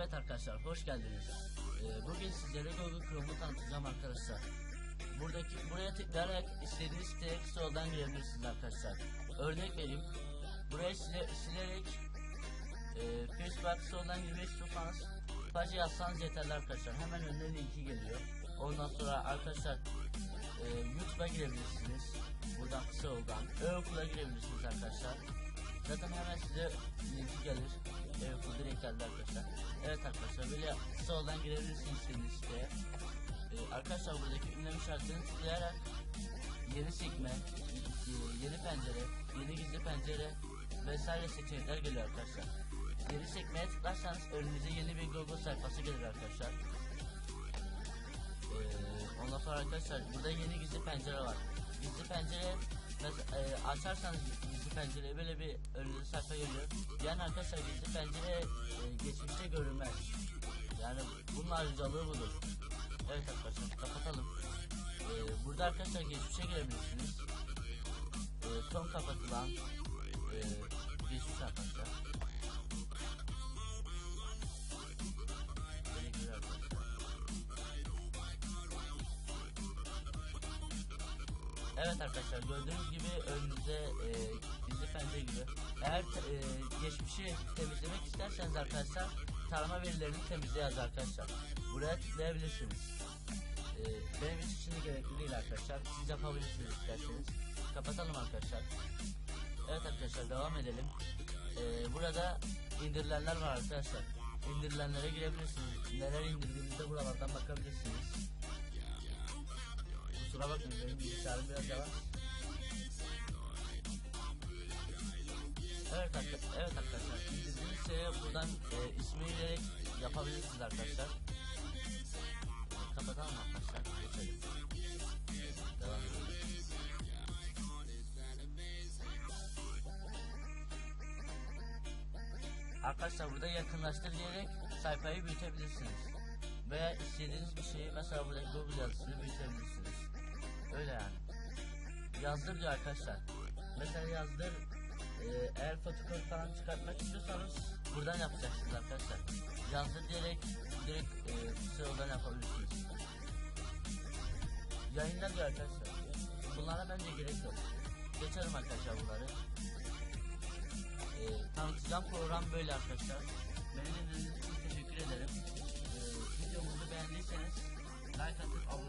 Evet arkadaşlar hoş geldiniz. Ee, bugün sizlere Google Chrome'u tanıtacağım arkadaşlar. Buradaki buraya tıklayarak istediğiniz siteye soldan girebilirsiniz arkadaşlar. Örnek vereyim. Buraya sile, silerek e, Facebook soldan girmek istiyorsanız sadece yazsanız yeterli arkadaşlar. Hemen önüne linki geliyor. Ondan sonra arkadaşlar e, YouTube'a girebilirsiniz. Buradan kısa yoldan. E-okula girebilirsiniz arkadaşlar. Zaten hemen size linki gelir. E-okul direkt geldi arkadaşlar. Evet arkadaşlar böyle soldan girebilirsiniz istediğiniz siteye. Ee, arkadaşlar buradaki ünlem işaretini tıklayarak yeni sekme, e, yeni pencere, yeni gizli pencere vesaire seçenekler geliyor arkadaşlar. Yeni sekmeye tıklarsanız önünüze yeni bir Google sayfası gelir arkadaşlar. Ee, ondan sonra arkadaşlar burada yeni gizli pencere var. Gizli pencere e, açarsanız pencereye böyle bir önünüze sayfa geliyor. Yani arkadaşlar gizli pencere e, geçmişte görünmez. Yani bunun ayrıcalığı budur. Evet arkadaşlar kapatalım. Ee, burada arkadaşlar geçmişe girebilirsiniz. Ee, son kapatılan e, geçmiş arkadaşlar. Evet arkadaşlar gördüğünüz gibi önünüze e, gizli pencere gibi. Eğer e, geçmişi temizlemek isterseniz arkadaşlar tarama verilerini temizleyeceğiz arkadaşlar. Buraya tıklayabilirsiniz. E, benim için şimdi gerekli değil arkadaşlar. Siz yapabilirsiniz isterseniz. Kapatalım arkadaşlar. Evet arkadaşlar devam edelim. E, burada indirilenler var arkadaşlar. İndirilenlere girebilirsiniz. Neler indirdiğinizde buralardan bakabilirsiniz. Kusura bakmayın benim bilgisayarım biraz yavaş. Evet arkadaşlar, evet arkadaşlar. İndirdiğiniz şeye buradan e, ismi yapabilirsiniz arkadaşlar. Kapatalım arkadaşlar. Geçelim. Devam edelim. Arkadaşlar burada yakınlaştır diyerek sayfayı büyütebilirsiniz. Veya istediğiniz bir şeyi mesela burada Google yazısını büyütebilirsiniz. Yazdır diyor arkadaşlar. Mesela yazdır e, eğer fotokopi falan çıkartmak istiyorsanız buradan yapacaksınız arkadaşlar. Yazdır diyerek direkt e, sıradan yapabilirsiniz. Yayınlar diyor arkadaşlar. Bunlara bence gerek yok. Geçelim arkadaşlar bunları. E, tanıtacağım program böyle arkadaşlar. Beni dinlediğiniz için teşekkür ederim. E, videomuzu beğendiyseniz like atıp abone.